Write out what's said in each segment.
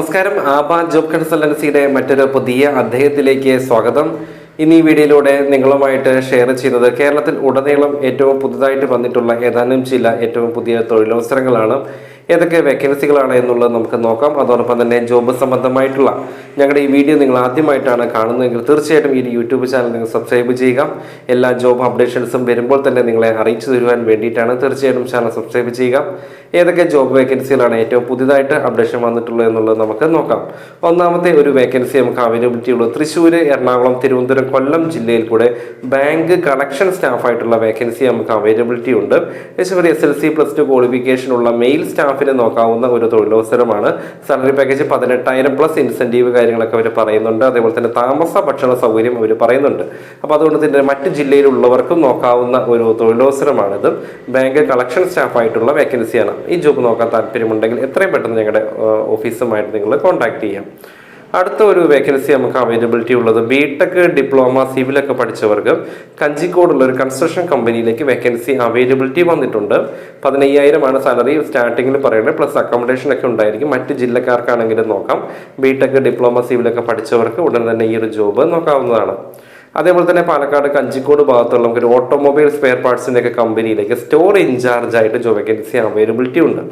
നമസ്കാരം. ആബ ജോബ് കൺസൾട്ടൻസിയുടെ മറ്റൊരു പുതിയ അധ്യായത്തിലേക്ക് സ്വാഗതം. ഇന്ന് ഈ വീഡിയോയിലൂടെ നിങ്ങളുമായിട്ട് ഷെയർ ചെയ്യുന്നത് കേരളത്തിൽ ഉടനീളം ഏറ്റവും പുതുതായിട്ട് വന്നിട്ടുള്ള ഏതാനും ചില ഏറ്റവും പുതിയ തൊഴിലവസരങ്ങളാണ്. ഏതൊക്കെ വേക്കൻസികളാണ് എന്നുള്ളത് നമുക്ക് നോക്കാം. അതോടൊപ്പം തന്നെ ജോബ് സംബന്ധമായിട്ടുള്ള ഞങ്ങളുടെ ഈ വീഡിയോ നിങ്ങൾ ആദ്യമായിട്ടാണ് കാണുന്നതെങ്കിൽ തീർച്ചയായിട്ടും ഈ യൂട്യൂബ് ചാനൽ നിങ്ങൾ സബ്സ്ക്രൈബ് ചെയ്യുക. എല്ലാ ജോബ് അപ്ഡേഷൻസും വരുമ്പോൾ തന്നെ നിങ്ങളെ അറിയിച്ചു തരുവാൻ വേണ്ടിയിട്ടാണ് തീർച്ചയായിട്ടും ചാനൽ സബ്സ്ക്രൈബ് ചെയ്യുക. ഏതൊക്കെ ജോബ് വേക്കൻസികളാണ് ഏറ്റവും പുതിയതായിട്ട് അപ്ഡേഷൻ വന്നിട്ടുള്ളത് എന്നുള്ളത് നമുക്ക് നോക്കാം. ഒന്നാമത്തെ ഒരു വേക്കൻസി നമുക്ക് അവൈലബിലിറ്റി ഉള്ളത് തൃശ്ശൂർ എറണാകുളം തിരുവനന്തപുരം കൊല്ലം ജില്ലയിൽ കൂടെ ബാങ്ക് കളക്ഷൻ സ്റ്റാഫായിട്ടുള്ള വേക്കൻസി നമുക്ക് അവൈലബിലിറ്റി ഉണ്ട്. S L C plus two qualification ഉള്ള മെയിൽ സ്റ്റാഫിന് നോക്കാവുന്ന ഒരു തൊഴിലവസരമാണ്. സാലറി പാക്കേജ് പതിനെട്ടായിരം പ്ലസ് ഇൻസെന്റീവ് കാര്യങ്ങളൊക്കെ അവർ പറയുന്നുണ്ട്. അതേപോലെ തന്നെ താമസ ഭക്ഷണ സൗകര്യം അവർ പറയുന്നുണ്ട്. അപ്പോൾ അതുകൊണ്ട് തന്നെ മറ്റ് ജില്ലയിലുള്ളവർക്കും നോക്കാവുന്ന ഒരു തൊഴിലവസരമാണിത്. ബാങ്ക് കളക്ഷൻ സ്റ്റാഫായിട്ടുള്ള വേക്കൻസിയാണ് ഈ ജോബ് നോക്കാൻ താല്പര്യമുണ്ടെങ്കിൽ എത്രയും പെട്ടെന്ന് ഞങ്ങളുടെ ഓഫീസുമായിട്ട് നിങ്ങൾ കോൺടാക്ട് ചെയ്യാം. അടുത്ത ഒരു വേക്കൻസി നമുക്ക് അവൈലബിലിറ്റി ഉള്ളത്. ബി ടെക് ഡിപ്ലോമ സിവിലൊക്കെ പഠിച്ചവർക്ക് കഞ്ചിക്കോടുള്ള ഒരു കൺസ്ട്രക്ഷൻ കമ്പനിയിലേക്ക് വേക്കൻസി അവൈലബിലിറ്റി വന്നിട്ടുണ്ട്. പതിനയ്യായിരമാണ് സാലറി സ്റ്റാർട്ടിങ്ങിൽ പറയുന്നത്. പ്ലസ് അക്കോമഡേഷൻ ഒക്കെ ഉണ്ടായിരിക്കും. മറ്റ് ജില്ലക്കാർക്കാണെങ്കിലും നോക്കാം. ബി ടെക് ഡിപ്ലോമ സിവിലൊക്കെ പഠിച്ചവർക്ക് ഉടൻ തന്നെ ഈ ഒരു ജോബ് നോക്കാവുന്നതാണ്. അതേപോലെ തന്നെ പാലക്കാട് കഞ്ചിക്കോട് ഭാഗത്തുള്ള നമുക്ക് ഒരു ഓട്ടോമൊബൈൽ സ്പെയർ പാർട്സിന്റെ ഒക്കെ കമ്പനിയിലേക്ക് സ്റ്റോർ ഇൻചാർജ് ആയിട്ട് ജോബ് വേക്കൻസി അവൈലബിലിറ്റി ഉണ്ട്.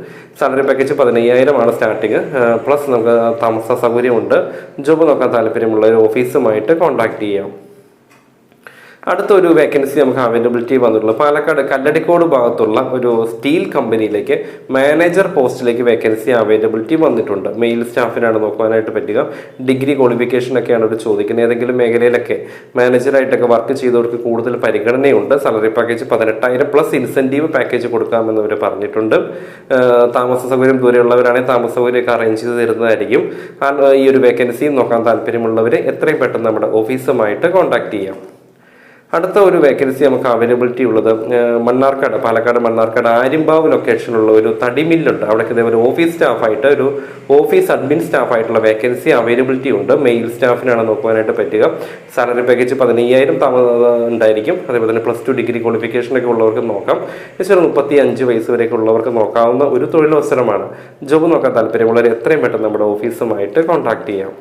സാലറി പാക്കേജ് പതിനയ്യായിരം ആണ് സ്റ്റാർട്ടിങ് പ്ലസ് നമുക്ക് താമസ സൗകര്യമുണ്ട്. ജോബ് നോക്കാൻ താല്പര്യമുള്ള ഒരു ഓഫീസുമായിട്ട് കോൺടാക്ട് ചെയ്യാം. അടുത്ത ഒരു വേക്കൻസി നമുക്ക് അവൈലബിലിറ്റി വന്നിട്ടുള്ളത്. പാലക്കാട് കല്ലടിക്കോട് ഭാഗത്തുള്ള ഒരു സ്റ്റീൽ കമ്പനിയിലേക്ക് മാനേജർ പോസ്റ്റിലേക്ക് വേക്കൻസി അവൈലബിലിറ്റി വന്നിട്ടുണ്ട്. മെയിൽ സ്റ്റാഫിനാണ് നോക്കുവാനായിട്ട് പറ്റുക. ഡിഗ്രി ക്വാളിഫിക്കേഷൻ ഒക്കെയാണ് അവർ ചോദിക്കുന്നത്. ഏതെങ്കിലും മേഖലയിലൊക്കെ മാനേജറായിട്ടൊക്കെ വർക്ക് ചെയ്തവർക്ക് കൂടുതൽ പരിഗണനയുണ്ട്. സാലറി പാക്കേജ് പതിനെട്ടായിരം പ്ലസ് ഇൻസെന്റീവ് പാക്കേജ് കൊടുക്കാമെന്ന് അവർ പറഞ്ഞിട്ടുണ്ട്. താമസ സൗകര്യം ദൂരെയുള്ളവരാണെങ്കിൽ താമസ സൗകര്യമൊക്കെ അറേഞ്ച് ചെയ്ത് തരുന്നതായിരിക്കും. ഈ ഒരു വേക്കൻസിയും നോക്കാൻ താല്പര്യമുള്ളവർ എത്രയും പെട്ടെന്ന് നമ്മുടെ ഓഫീസുമായിട്ട് കോൺടാക്ട് ചെയ്യാം. അടുത്ത ഒരു വേക്കൻസി നമുക്ക് അവൈലബിലിറ്റി ഉള്ളത് മണ്ണാർക്കാട് പാലക്കാട് മണ്ണാർക്കാട് ആര്യമ്പാവ് ലൊക്കേഷനിലുള്ള ഒരു തടി മില്ലുണ്ട് അവിടേക്ക് ഇതേപോലെ ഓഫീസ് സ്റ്റാഫായിട്ട് ഒരു ഓഫീസ് അഡ്മിൻ സ്റ്റാഫായിട്ടുള്ള വേക്കൻസി അവൈലബിലിറ്റി ഉണ്ട്. മെയിൽ സ്റ്റാഫിനാണ് നോക്കുവാനായിട്ട് പറ്റുക. സാലറി പാക്കേജ് പതിനയ്യായിരം ഉണ്ടായിരിക്കും. അതേപോലെ തന്നെ പ്ലസ് ടു ഡിഗ്രി ക്വാളിഫിക്കേഷനൊക്കെ ഉള്ളവർക്ക് നോക്കാം. ഏകദേശം ഒരു മുപ്പത്തി അഞ്ച് വയസ്സ് വരെയൊക്കെ ഉള്ളവർക്ക് നോക്കാവുന്ന ഒരു തൊഴിലവസരമാണ്. ജോബ് നോക്കാൻ താല്പര്യമുള്ളവർ എത്രയും പെട്ടെന്ന് നമ്മുടെ ഓഫീസുമായിട്ട് കോൺടാക്ട് ചെയ്യാം.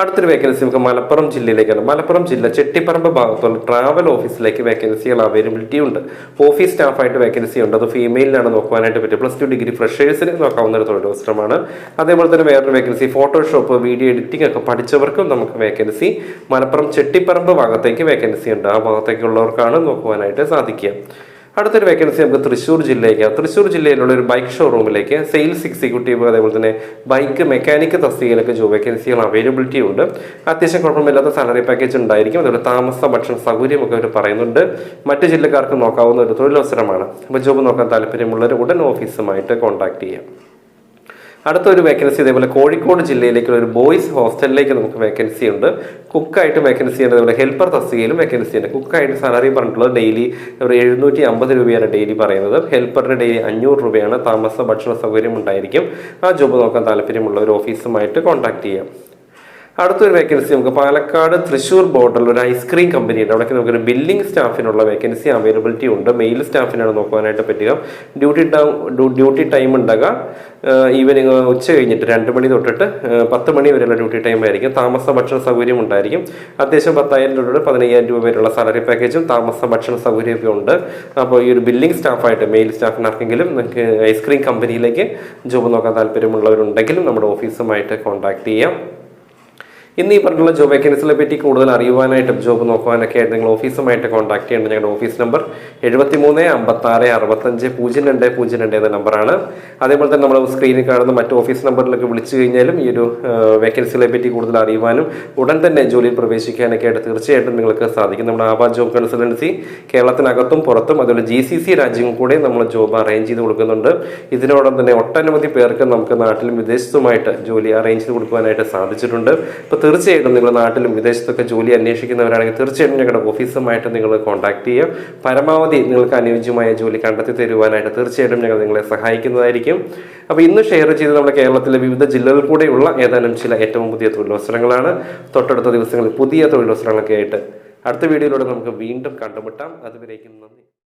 അടുത്തൊരു വേക്കൻസി നമുക്ക് മലപ്പുറം ജില്ലയിലേക്കാണ്. മലപ്പുറം ജില്ല ചെട്ടിപ്പറമ്പ് ഭാഗത്തുള്ള ട്രാവൽ ഓഫീസിലേക്ക് വേക്കൻസികൾ അവൈലബിലിറ്റി ഉണ്ട്. ഓഫീസ് സ്റ്റാഫായിട്ട് വേക്കൻസി ഉണ്ട്. അത് ഫീമെയിലാണ് നോക്കുവാനായിട്ട് പറ്റും. പ്ലസ് ടു ഡിഗ്രി ഫ്രഷേഴ്സിന് നോക്കാവുന്ന ഒരു തൊഴിലവസരമാണ്. അതേപോലെ തന്നെ വേറൊരു വേക്കൻസി ഫോട്ടോഷോപ്പ് വീഡിയോ എഡിറ്റിംഗ് ഒക്കെ പഠിച്ചവർക്കും നമുക്ക് വേക്കൻസി മലപ്പുറം ചെട്ടിപ്പറമ്പ് ഭാഗത്തേക്ക് വേക്കൻസി ഉണ്ട്. ആ ഭാഗത്തേക്കുള്ളവർക്കാണ് നോക്കുവാനായിട്ട് സാധിക്കുക. അടുത്തൊരു വേക്കൻസി നമുക്ക് തൃശ്ശൂർ ജില്ലയ്ക്ക്. തൃശ്ശൂർ ജില്ലയിലുള്ള ഒരു ബൈക്ക് ഷോറൂമിലേക്ക് സെയിൽസ് എക്സിക്യൂട്ടീവ് അതേപോലെ തന്നെ ബൈക്ക് മെക്കാനിക് തസ്തികയിലൊക്കെ ജോബ് വേക്കൻസികൾ അവൈലബിലിറ്റി ഉണ്ട്. അത്യാവശ്യം കുഴപ്പമില്ലാത്ത സാലറി പാക്കേജ് ഉണ്ടായിരിക്കും. അതുപോലെ താമസ ഭക്ഷണ സൗകര്യമൊക്കെ അവർ പറയുന്നുണ്ട്. മറ്റ് ജില്ലക്കാർക്ക് നോക്കാവുന്ന ഒരു തൊഴിലവസരമാണ്. അപ്പോൾ ജോബ് നോക്കാൻ താല്പര്യമുള്ളവർ ഉടൻ ഓഫീസുമായിട്ട് കോൺടാക്ട് ചെയ്യാം. അടുത്ത ഒരു വേക്കൻസി ഇതേപോലെ കോഴിക്കോട് ജില്ലയിലേക്കുള്ള ഒരു ബോയ്സ് ഹോസ്റ്റലിലേക്ക് നമുക്ക് വേക്കൻസി ഉണ്ട്. കുക്കായിട്ട് വേക്കൻസി ഉണ്ട്. അതുപോലെ ഹെൽപ്പർ തസ്തികയിലും വേക്കൻസി ഉണ്ട്. കുക്കായിട്ട് സാലറി പറഞ്ഞിട്ടുള്ളത് ഡെയിലി ഒരു എഴുന്നൂറ്റി അമ്പത് രൂപയാണ് ഡെയിലി പറയുന്നത്. ഹെൽപ്പറിന് ഡെയിലി അഞ്ഞൂറ് രൂപയാണ്. താമസ ഭക്ഷണ സൗകര്യം ഉണ്ടായിരിക്കും. ആ ജോബ് നോക്കാൻ താല്പര്യമുള്ള ഒരു ഓഫീസുമായിട്ട് കോൺടാക്ട് ചെയ്യാം. അടുത്തൊരു വേക്കൻസി നമുക്ക് പാലക്കാട് തൃശ്ശൂർ ബോർഡറിൽ ഒരു ഐസ്ക്രീം കമ്പനി ഉണ്ട്. അവിടെ നമുക്കൊരു ബില്ലിംഗ് സ്റ്റാഫിനുള്ള വേക്കൻസി അവൈലബിലിറ്റി ഉണ്ട്. മെയിൽ സ്റ്റാഫിനാണ് നോക്കുവാനായിട്ട് പറ്റുക. ഡ്യൂട്ടി ടൈം ഡ്യൂട്ടി ടൈം ഉണ്ടാകുക. ഈവനിങ് ഉച്ച കഴിഞ്ഞിട്ട് രണ്ട് മണി തൊട്ടിട്ട് പത്ത് മണി വരെയുള്ള ഡ്യൂട്ടി ടൈം ആയിരിക്കും. താമസ ഭക്ഷണ സൗകര്യം ഉണ്ടായിരിക്കും. അത്യാവശ്യം പത്തായിരം രൂപ തൊട്ട് പതിനയ്യായിരം രൂപ വരെയുള്ള സാലറി പാക്കേജും താമസ ഭക്ഷണ സൗകര്യമൊക്കെ ഉണ്ട്. അപ്പോൾ ഈ ഒരു ബില്ലിംഗ് സ്റ്റാഫായിട്ട് മെയിൽ സ്റ്റാഫിന് ആർക്കെങ്കിലും നിങ്ങൾക്ക് ഐസ്ക്രീം കമ്പനിയിലേക്ക് ജോബ് നോക്കാൻ താല്പര്യമുള്ളവരുണ്ടെങ്കിലും നമ്മുടെ ഓഫീസുമായിട്ട് കോൺടാക്ട് ചെയ്യാം. ഇന്ന് ഈ പറഞ്ഞുള്ള ജോബ് വേക്കൻസികളെ പറ്റി കൂടുതൽ അറിയുവാനായിട്ടും ജോബ് നോക്കുവാനൊക്കെ ആയിട്ട് നിങ്ങൾ ഓഫീസുമായിട്ട് കോൺടാക്ട് ചെയ്യേണ്ട ഞങ്ങളുടെ ഓഫീസ് നമ്പർ എഴുപത്തി മൂന്ന് അമ്പത്താറ് അറുപത്തഞ്ച് പൂജ്യം രണ്ട് പൂജ്യം രണ്ട് എന്ന നമ്പറാണ് അതേപോലെ തന്നെ നമ്മൾ സ്ക്രീനിൽ കാണുന്ന മറ്റ് ഓഫീസ് നമ്പറിലൊക്കെ വിളിച്ചു കഴിഞ്ഞാലും ഈ ഒരു വേക്കൻസികളെ പറ്റി കൂടുതൽ അറിയുവാനും ഉടൻ തന്നെ ജോലിയിൽ പ്രവേശിക്കാനൊക്കെ ആയിട്ട് തീർച്ചയായിട്ടും നിങ്ങൾക്ക് സാധിക്കും. നമ്മുടെ ആവാ ജോബ് കൺസൾട്ടൻസി കേരളത്തിനകത്തും പുറത്തും അതുപോലെ ജി സി സി രാജ്യങ്ങൾ കൂടെ നമ്മൾ ജോബ് അറേഞ്ച് ചെയ്ത് കൊടുക്കുന്നുണ്ട്. ഇതിനോടൊപ്പം തന്നെ ഒട്ടനവധി പേർക്ക് നമുക്ക് നാട്ടിലും വിദേശത്തുമായിട്ട് ജോലി അറേഞ്ച് ചെയ്ത് കൊടുക്കുവാനായിട്ട് സാധിച്ചിട്ടുണ്ട്. ഇപ്പോൾ തീർച്ചയായിട്ടും നിങ്ങൾ നാട്ടിലും വിദേശത്തൊക്കെ ജോലി അന്വേഷിക്കുന്നവരാണെങ്കിൽ തീർച്ചയായിട്ടും ഞങ്ങളുടെ ഓഫീസുമായിട്ട് നിങ്ങൾ കോൺടാക്ട് ചെയ്യുക. പരമാവധി നിങ്ങൾക്ക് അനുയോജ്യമായ ജോലി കണ്ടെത്തി തരുവാനായിട്ട് തീർച്ചയായിട്ടും ഞങ്ങൾ നിങ്ങളെ സഹായിക്കുന്നതായിരിക്കും. അപ്പോൾ ഇന്ന് ഷെയർ ചെയ്ത് നമ്മുടെ കേരളത്തിലെ വിവിധ ജില്ലകളിൽ കൂടെയുള്ള ഏതാനും ചില ഏറ്റവും പുതിയ തൊഴിലവസരങ്ങളാണ്. തൊട്ടടുത്ത ദിവസങ്ങളിൽ പുതിയ തൊഴിലവസരങ്ങളൊക്കെ ആയിട്ട് അടുത്ത വീഡിയോയിലൂടെ നമുക്ക് വീണ്ടും കണ്ടുമുട്ടാം. അതുവരേക്കും നന്ദി.